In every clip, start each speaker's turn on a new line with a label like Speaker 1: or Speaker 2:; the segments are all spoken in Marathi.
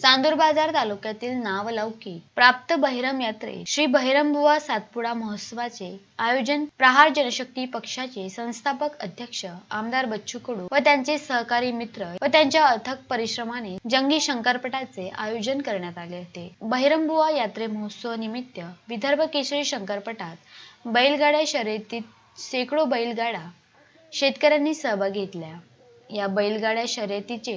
Speaker 1: चांदूर बाजार तालुक्यातील नावलौकिक प्राप्त बहिरम यात्रे श्री बहिरमबुवा सातपुडा महोत्सवाचे आयोजन प्रहार जनशक्ती पक्षाचे संस्थापक अध्यक्ष आमदार बच्चू कडू व त्यांचे सहकारी मित्र व त्यांच्या अथक परिश्रमाने जंगी शंकरपटाचे आयोजन करण्यात आले होते. बहिरमबुवा यात्रे महोत्सव निमित्त विदर्भ केसरी शंकरपटात बैलगाड्या शर्यतीत शेकडो बैलगाडा शेतकऱ्यांनी सहभाग घेतल्या या बैलगाड्या शर्यतीचे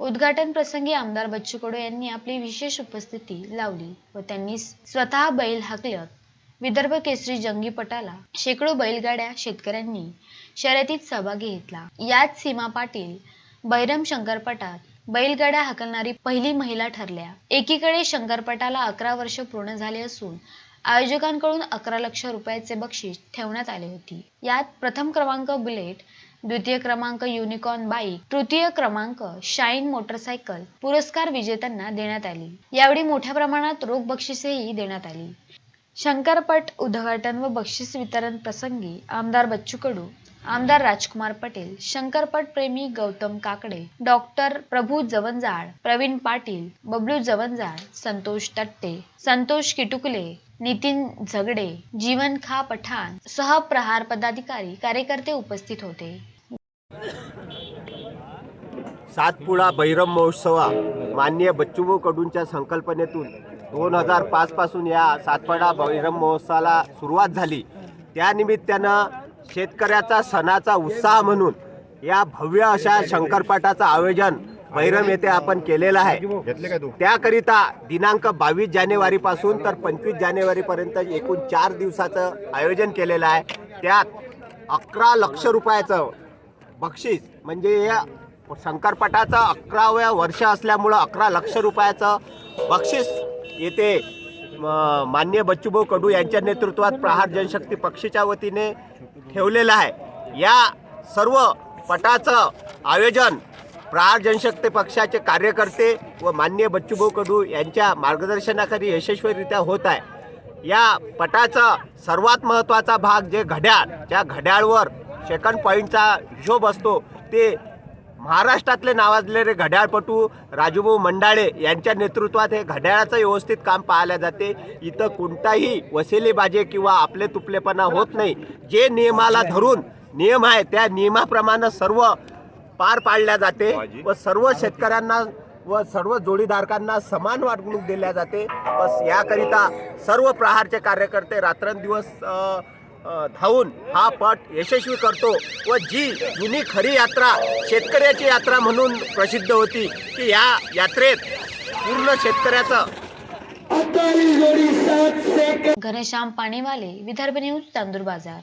Speaker 1: उद्घाटन प्रसंगी आमदार बच्चू कडू यांनी आपली विशेष उपस्थिती लावली व त्यांनी स्वतः बैल हाकलत विदर्भ केसरी जंगीपटाला शेकडो बैलगाड्या शेतकऱ्यांनी शर्यतीत सहभागी घेतला. यात सीमा पाटील बैरम शंकरपटात बैलगाड्या हाकलणारी पहिली महिला ठरल्या. एकीकडे शंकरपटाला अकरा वर्ष पूर्ण झाले असून आयोजकांकडून अकरा लक्ष रुपयाचे बक्षीस ठेवण्यात आले होते. यात प्रथम क्रमांक बुलेट द्वितीय क्रमांक युनिकॉर्न बाईक तृतीय क्रमांक शाईन मोटरसायकल पुरस्कार विजेत्यांना देण्यात आली. यावेळी मोठ्या प्रमाणात रोख बक्षिसेही देण्यात आली. शंकरपट उद्घाटन व बक्षीस वितरण प्रसंगी आमदार बच्चू कडू आमदार राजकुमार पटेल शंकरपट प्रेमी गौतम काकडे डॉक्टर प्रभू जवंजाळ प्रवीण पाटील बबलू जवंजाळ संतोष तट्टे संतोष किटुकले नितीन झगडे जीवन खा पठाण सह प्रहार पदाधिकारी कार्यकर्ते उपस्थित होते.
Speaker 2: सातपुडा बैरम महोत्सवा माननीय बच्चूभाऊ कडूंच्या संकल्पनेतून दोन हजार पाचपासून या सातपाडा बैरम महोत्सवाला सुरुवात झाली. त्यानिमित्तानं शेतकऱ्याचा सणाचा उत्साह म्हणून या भव्य अशा शंकरपाठाचं आयोजन बैरम येथे आपण केलेलं आहे. त्याकरिता दिनांक बावीस जानेवारीपासून तर पंचवीस जानेवारीपर्यंत एकूण चार दिवसाचं आयोजन केलेलं आहे. त्यात अकरा लक्ष रुपयाचं बक्षीस म्हणजे या शंकरपटाचं अकराव्या वर्ष असल्यामुळं अकरा लक्ष रुपयाचं बक्षीस येथे मान्य बच्चूभाऊ कडू यांच्या नेतृत्वात प्रहार जनशक्ती पक्षाच्या वतीने ठेवलेलं आहे. या सर्व पटाचं आयोजन प्रहार जनशक्ती पक्षाचे कार्यकर्ते व मान्य बच्चूभाऊ कडू यांच्या मार्गदर्शनाखाली यशस्वीरित्या होत आहे. या पटाचा सर्वात महत्त्वाचा भाग जे घड्याळ ज्या घड्याळवर सेकंड पॉईंटचा हिशोब असतो ते महाराष्ट्रातले नावाजलेले घड्याळपटू राजूभाऊ मंडाळे यांच्या नेतृत्वात हे घड्याळाचं व्यवस्थित काम पाहायला जाते. इथं कोणताही वसिलेबाजी किंवा आपले तुपलेपणा होत नाही. जे नियमाला धरून नियम आहे त्या नियमाप्रमाणे सर्व पार पाडल्या जाते व सर्व शेतकऱ्यांना व सर्व जोडीदारकांना समान वागणूक दिल्या जाते. बस याकरिता सर्व प्रहारचे कार्यकर्ते रात्रंदिवस धावून हा पट यशस्वी करतो व जी जुनी खरी यात्रा शेतकऱ्याची यात्रा म्हणून प्रसिद्ध होती की या यात्रेत पूर्ण शेतकऱ्याचं
Speaker 1: घनश्याम पाणीवाले विदर्भ न्यूज चांदूर बाजार.